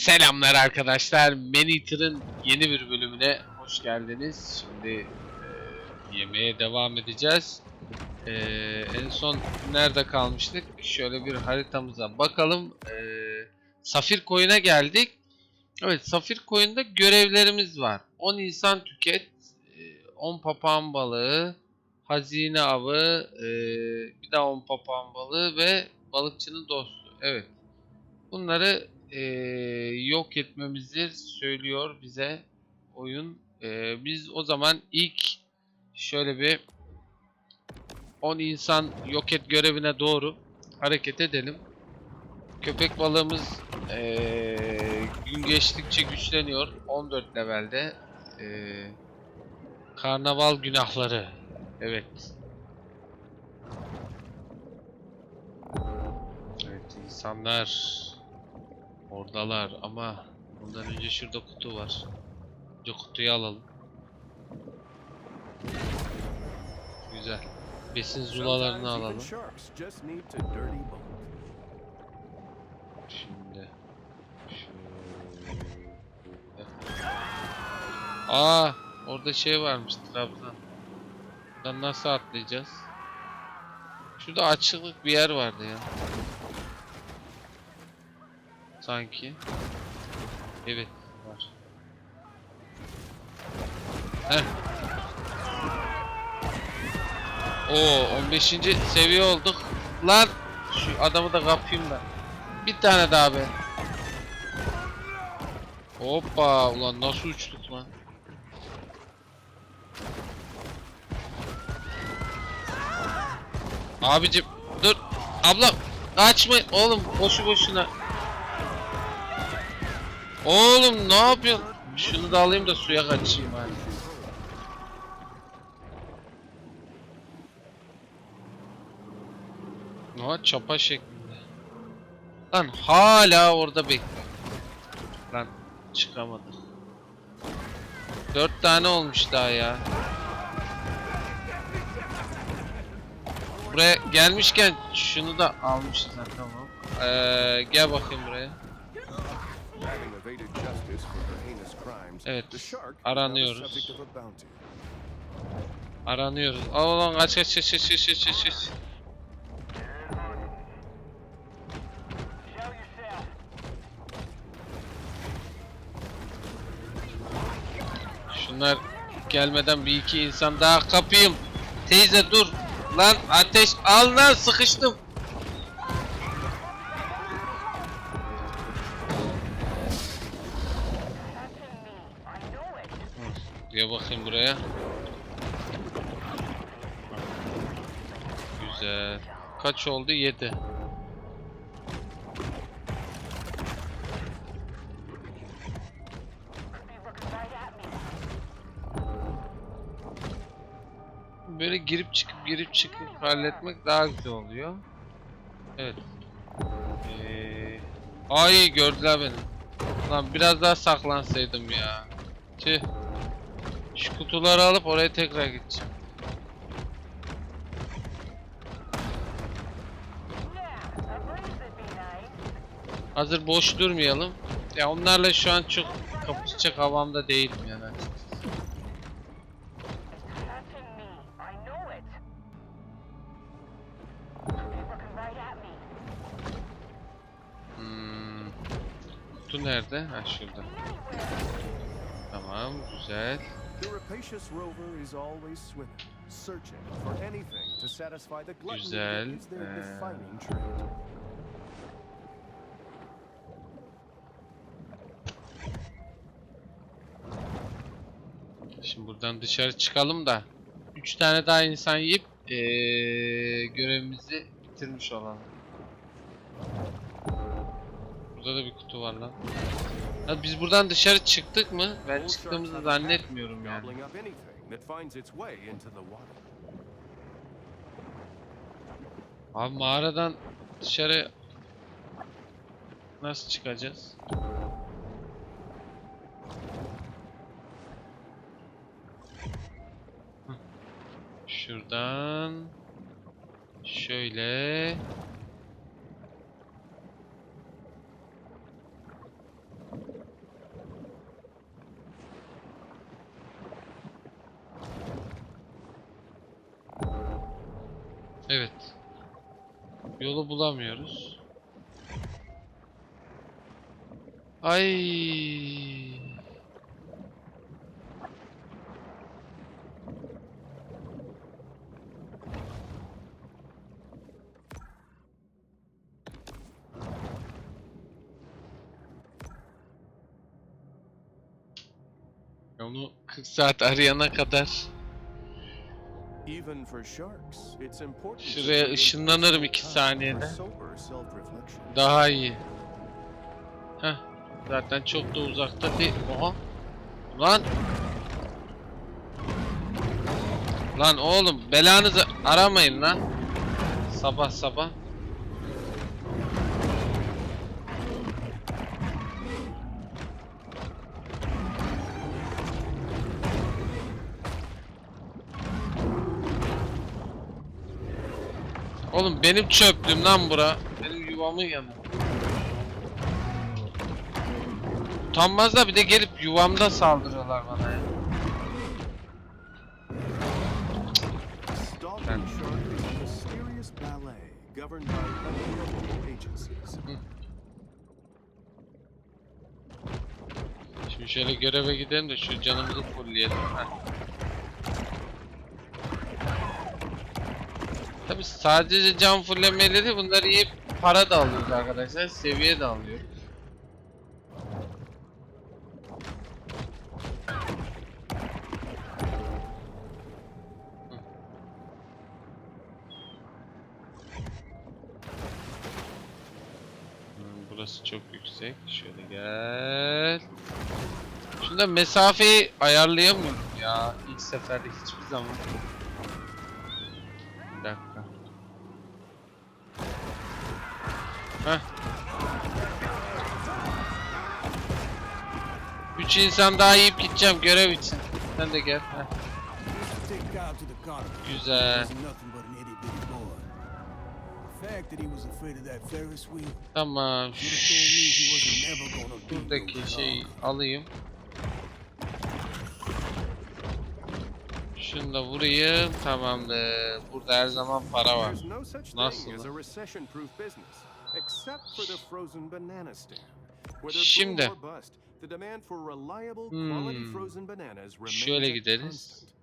Selamlar arkadaşlar. Maneater'ın yeni bir bölümüne hoş geldiniz. Şimdi e, yemeğe devam edeceğiz. E, en son nerede kalmıştık? Şöyle bir haritamıza bakalım. E, Safir Koyun'a geldik. Evet, Safir Koyun'da görevlerimiz var. 10 insan tüket, e, 10 papağan balığı, hazine avı, e, bir daha 10 papağan balığı ve balıkçının dostu. Evet. Bunları eee, yok etmemizi söylüyor bize oyun. Eee, biz o zaman ilk şöyle bir 10 insan yok et görevine doğru hareket edelim. Köpek balığımız eee, gün geçtikçe güçleniyor. 14 levelde. Eee, karnaval günahları. Evet. Evet insanlar oradalar ama ondan önce şurada kutu var. Önce kutuyu alalım. Güzel. Besin zulalarını alalım. Şimdi şöyle. Aa, orada şey varmış Trabzon. Buradan nasıl atlayacağız? Şurada açıklık bir yer vardı ya. Sanki. Evet, var. Heh. Oo, 15. seviye olduk. Lan şu adamı da kapayım da. Bir tane daha be. Hoppa ulan nasıl uçtuk lan? Abicim dur. Abla kaçma oğlum boşu boşuna. Oğlum ne yapıyorsun? Şunu da alayım da suya kaçayım hani. Ama çapa şeklinde. Lan hala orada bekliyor. Lan çıkamadık. Dört tane olmuş daha ya. Buraya gelmişken şunu da almışız ha tamam. Ee, gel bakayım buraya. Evet. Aranıyoruz. Aranıyoruz. Al lan kaç kaç kaç kaç kaç kaç kaç. Şunlar gelmeden bir iki insan daha kapayım. Teyze dur. Lan ateş al lan sıkıştım. Gel bakayım buraya. Güzel. Kaç oldu? 7. Böyle girip çıkıp girip çıkıp halletmek daha güzel oluyor. Evet. Ee, ay gördüler beni. Lan biraz daha saklansaydım ya. Tüh. Şu kutuları alıp oraya tekrar gideceğim. Hazır boş durmayalım. Ya onlarla şu an çok kapışacak havamda değilim yani. Hmm. Kutu nerede? Ha şurada. Tamam, güzel. The rapacious rover is always swimming, searching for anything to satisfy the gluttony Güzel, that is their eee. defining trait. Şimdi buradan dışarı çıkalım da 3 tane daha insan yiyip eee, görevimizi bitirmiş olalım. Burada da bir kutu var lan. Ya biz buradan dışarı çıktık mı? Ben çıktığımızı zannetmiyorum yani. Abi mağaradan dışarı nasıl çıkacağız? Şuradan şöyle Yolu bulamıyoruz. Ay. Onu 40 saat arayana kadar Şuraya ışınlanırım iki saniyede. daha iyi. Heh. Zaten çok da uzakta değil. Oha. Lan. Lan oğlum belanızı aramayın lan. Sabah sabah. Oğlum benim çöplüğüm lan bura. Benim yuvamın yanı. Utanmazlar bir de gelip yuvamda saldırıyorlar bana ya. Şimdi şöyle göreve gidelim de şu canımızı fullleyelim. Heh. Tabi sadece can fulllemeyle değil bunları yiyip para da alıyoruz arkadaşlar. Seviye de alıyoruz. Hmm, Burası çok yüksek. Şöyle gel. Şunda mesafeyi ayarlayamıyorum ya ilk seferde hiçbir zaman. Bir dakika. Heh. Üç insan daha yiyip gideceğim görev için. Sen de gel. Heh. Güzel. He wasn't nothing but an itty bitty boy. The fact that he was afraid of that Ferris wheel Tamam. should have told me he wasn't never gonna be no Buradaki şeyi dog. alayım. Şunu da vurayım. Tamamdır. Burada her zaman para var. Nasıl thing as lan? a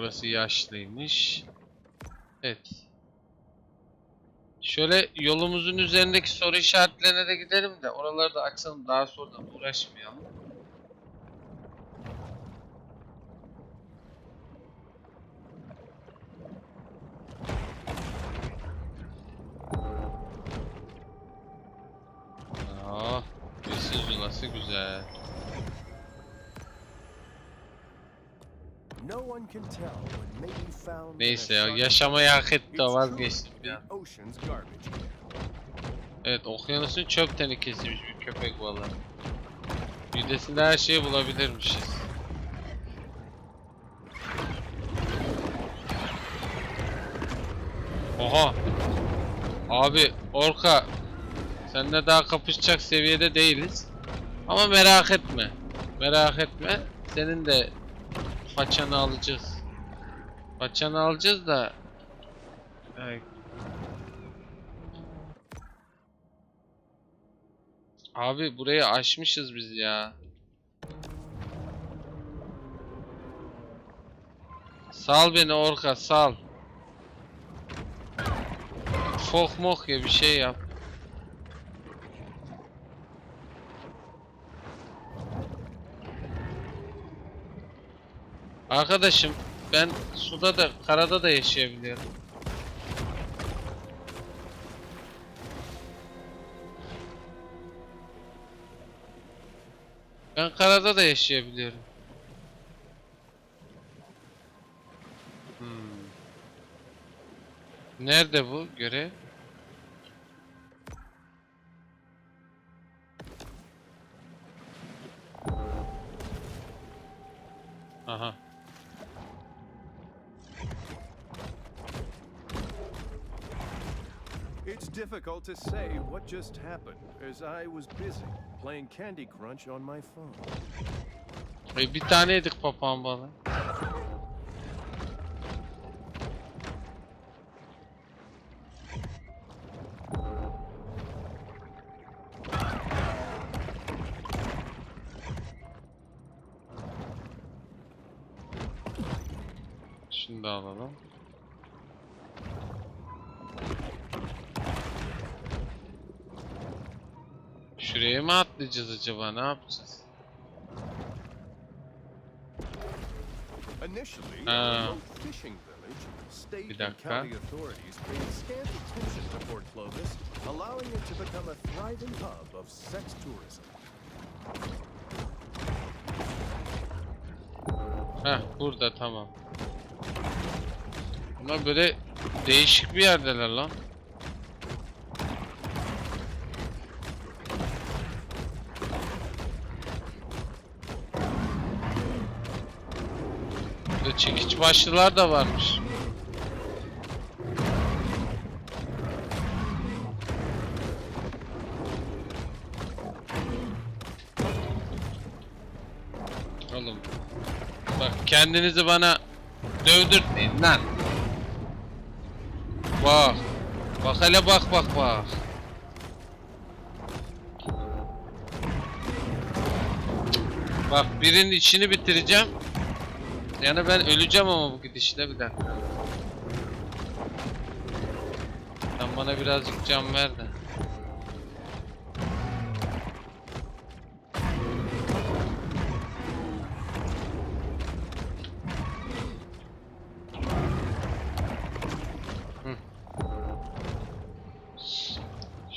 Orası yaşlıymış. Evet. Şöyle yolumuzun üzerindeki soru işaretlerine de gidelim de oraları da açalım daha sonradan uğraşmayalım. Neyse ya yaşamayı hak etti truly vazgeçtim ya. Evet okyanusun çöp tenekesiymiş bir köpek balığı. Midesinde her şeyi bulabilirmişiz. Oha! Abi Orka Seninle daha kapışacak seviyede değiliz. Ama merak etme. Merak etme. Senin de façanı alacağız. Façanı alacağız da Abi burayı aşmışız biz ya. Sal beni Orka sal. Fok mok ya bir şey yap. Arkadaşım ben suda da karada da yaşayabiliyorum. Ben karada da yaşayabiliyorum. Hmm. Nerede bu görev? Difficult to say what just happened as I was busy playing Candy Crunch on my phone. E, bir tane yedik papağan balığı. Da alalım. Şuraya mı atlayacağız acaba? Ne yapacağız? Initially, a remote fishing village, state Bir dakika. Heh burada tamam. Bunlar böyle değişik bir yerdeler lan. Çekiç başlılar da varmış. Oğlum Bak kendinizi bana dövdürtmeyin lan. Bak. Bak hele bak bak bak. Bak birinin içini bitireceğim. Yani ben öleceğim ama bu gidişle bir dakika. Sen bana birazcık can ver de.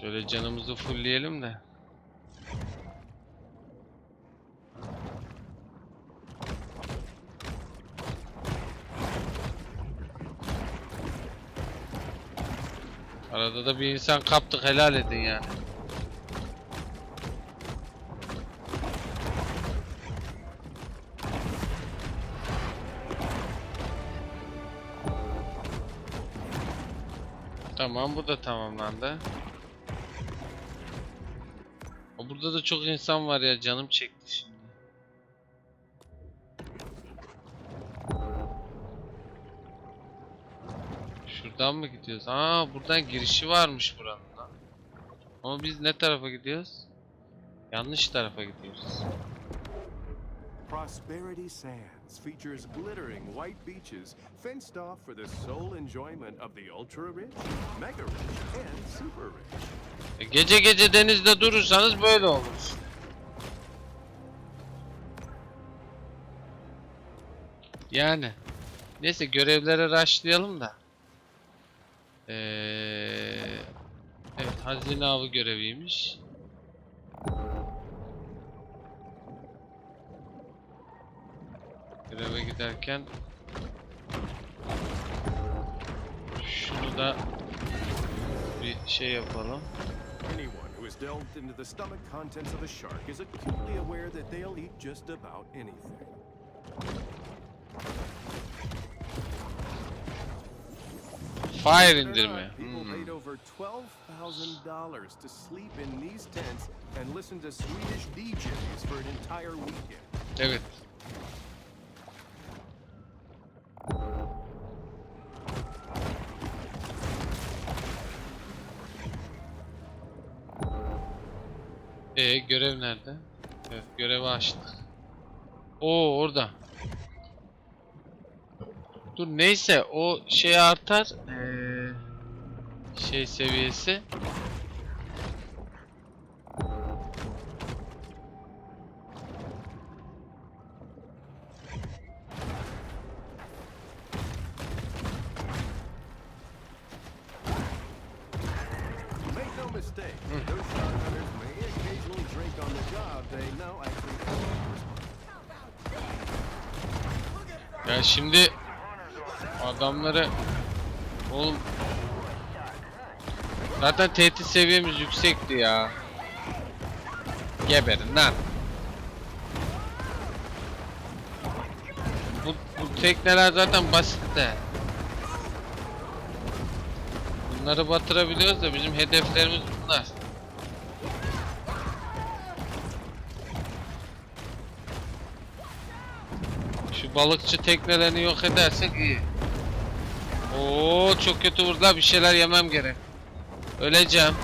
Şöyle canımızı fullleyelim de. Arada da bir insan kaptık helal edin yani. Tamam bu da tamamlandı. Burada da çok insan var ya canım çekti Şuradan mı gidiyoruz? Aa buradan girişi varmış buranın lan. Ama biz ne tarafa gidiyoruz? Yanlış tarafa gidiyoruz. Prosperity Sands features glittering white beaches fenced off for the sole enjoyment of the ultra rich, mega rich, and super rich. E, gece gece denizde durursanız böyle olur. Yani. Neyse görevlere rushlayalım da. Ee, evet hazine avı göreviymiş. Göreve giderken şunu da bir şey yapalım. Anyone who has delved into the stomach contents of a shark is acutely aware that they'll eat just about anything. Fire indirme. Hmm. paid over $12,000 to sleep in these tents and listen to Swedish DJs for an entire weekend. Evet. E görev nerede? Evet görevi açtık. Oo orada. Dur neyse o şey artar. Ee, şey seviyesi. Make no mistake, those shark hunters may occasionally drink on the job, they know actually Ya şimdi adamları oğlum zaten tehdit seviyemiz yüksekti ya. Geberin lan. Bu, bu tekneler zaten basit de. Bunları batırabiliyoruz da bizim hedeflerimiz bunlar. Şu balıkçı teknelerini yok edersek iyi. Oo çok kötü vurdular bir şeyler yemem gerek. Öleceğim.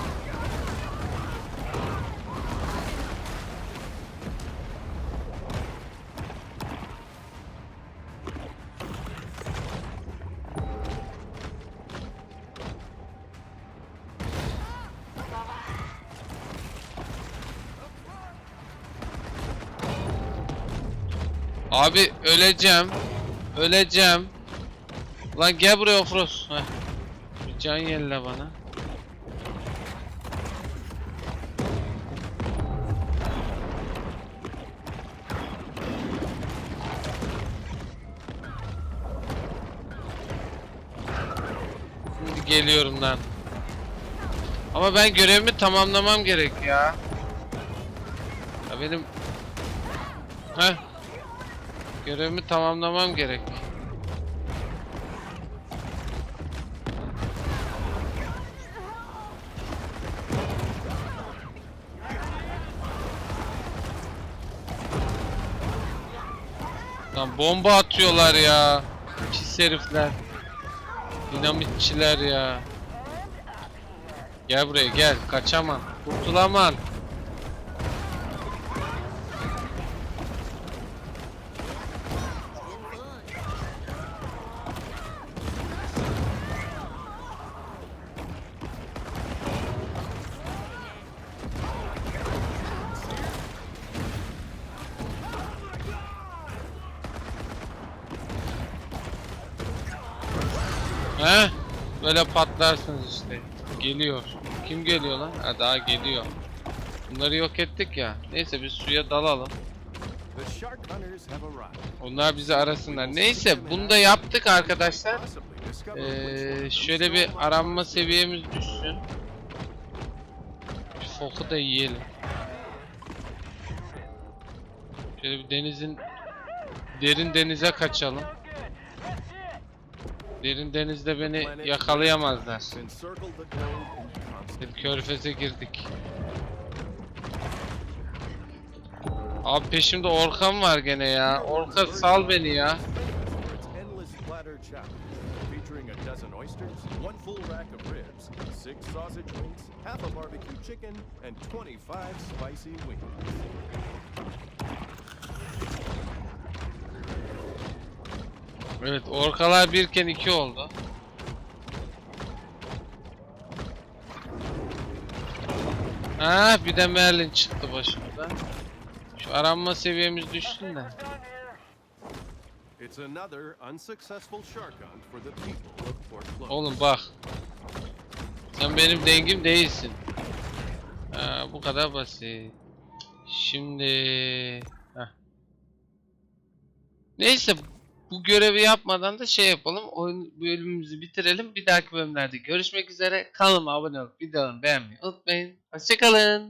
Abi öleceğim. Öleceğim. Lan gel buraya Ofros. Heh. Bir can yelle bana. Şimdi geliyorum lan. Ama ben görevimi tamamlamam gerek ya. Ya benim Heh. Görevimi tamamlamam gerek. Lan bomba atıyorlar ya. Pis herifler. Dinamitçiler ya. Gel buraya gel. Kaçaman. Kurtulaman. He? Böyle patlarsınız işte. Geliyor. Kim geliyor lan? Ha daha geliyor. Bunları yok ettik ya. Neyse biz suya dalalım. Onlar bizi arasınlar. Neyse bunu da yaptık arkadaşlar. Ee, şöyle bir aranma seviyemiz düşsün. Bir foku da yiyelim. Şöyle bir denizin derin denize kaçalım. Derin denizde beni yakalayamazlar. Bir körfeze girdik. Abi peşimde Orkan var gene ya. Orkan sal beni ya. Half a barbecue chicken, and 25 spicy wings. Evet orkalar birken iki oldu. Ha bir de Merlin çıktı başımıza. Şu aranma seviyemiz düşsün de. It's another unsuccessful shark hunt for the people of Port Clovis. Oğlum bak. Sen benim dengim değilsin. Ha, bu kadar basit. Şimdi... Heh. Neyse bu görevi yapmadan da şey yapalım. Oyun bölümümüzü bitirelim. Bir dahaki bölümlerde görüşmek üzere. Kanalıma abone olup videolarımı beğenmeyi unutmayın. Hoşçakalın.